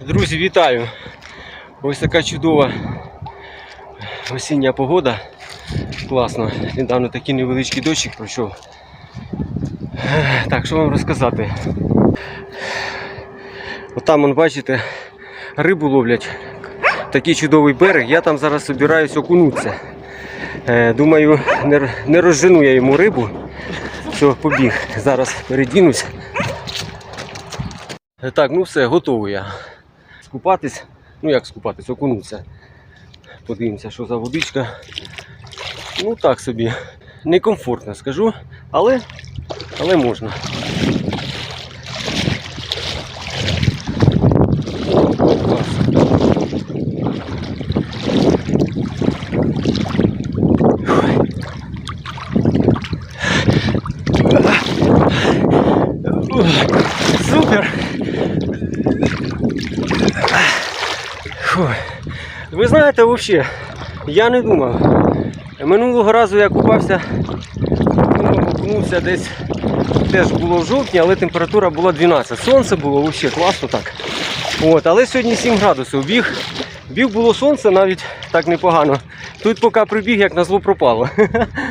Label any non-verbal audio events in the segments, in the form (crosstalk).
Друзі, вітаю! Ось така чудова осіння погода. Класно. Недавно такий невеличкий дощик пройшов. Так, що вам розказати? Отам, вон, бачите, рибу ловлять. Такий чудовий берег. Я там зараз збираюсь окунутися. Е, Думаю, не, розжену я йому рибу. Що побіг. Зараз передінусь. Е, Так, ну все, готовий я скупатись. Ну як скупатись, окунутися. Подивимося, що за водичка. Ну так собі. Некомфортно скажу, але, але можна. Клас. Ух, Супер! Ви знаєте, взагалі, я не думав. Минулого разу я купався, окунувся десь, теж було в жовтні, але температура була 12. Сонце було взагалі класно так. От, але сьогодні 7 градусів. Біг, біг було сонце навіть так непогано. Тут поки прибіг, як на зло пропало.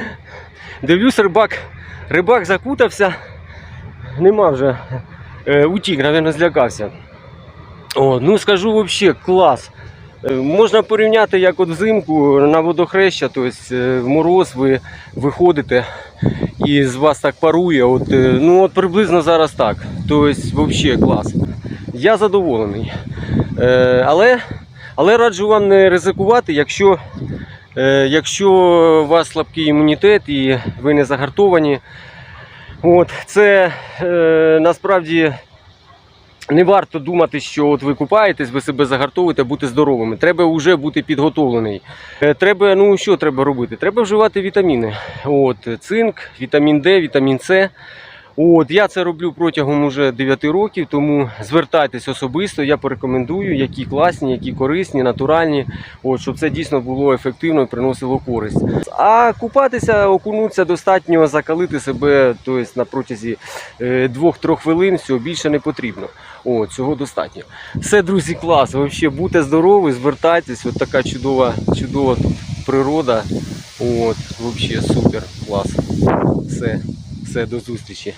(laughs) Дивлюсь, рибак, рибак закутався, нема вже. Е, утік, мабуть, злякався. О, ну скажу взагалі, клас. Е, Можна порівняти, як от взимку на водохреща, тобто в мороз ви виходите і з вас так парує. От, е, ну от приблизно зараз так. Тобто, взагалі клас. Я задоволений. Але, але раджу вам не ризикувати, якщо, якщо у вас слабкий імунітет і ви не загартовані. От, це насправді не варто думати, що от ви купаєтесь, ви себе загартовуєте, бути здоровими. Треба вже бути підготовлений. Е, Треба, ну що треба робити? Треба вживати вітаміни. От, цинк, вітамін Д, вітамін С. От, я це роблю протягом уже 9 років, тому звертайтесь особисто, я порекомендую, які класні, які корисні, натуральні, от, щоб це дійсно було ефективно і приносило користь. А купатися, окунутися достатньо закалити себе тобто, на протязі 2-3 хвилин, все, більше не потрібно. О, цього достатньо. Все, друзі, клас. Вообще, будьте здорові, звертайтесь. От така чудова, чудова тут природа. От, вообще супер, клас. Все, все, до зустрічі.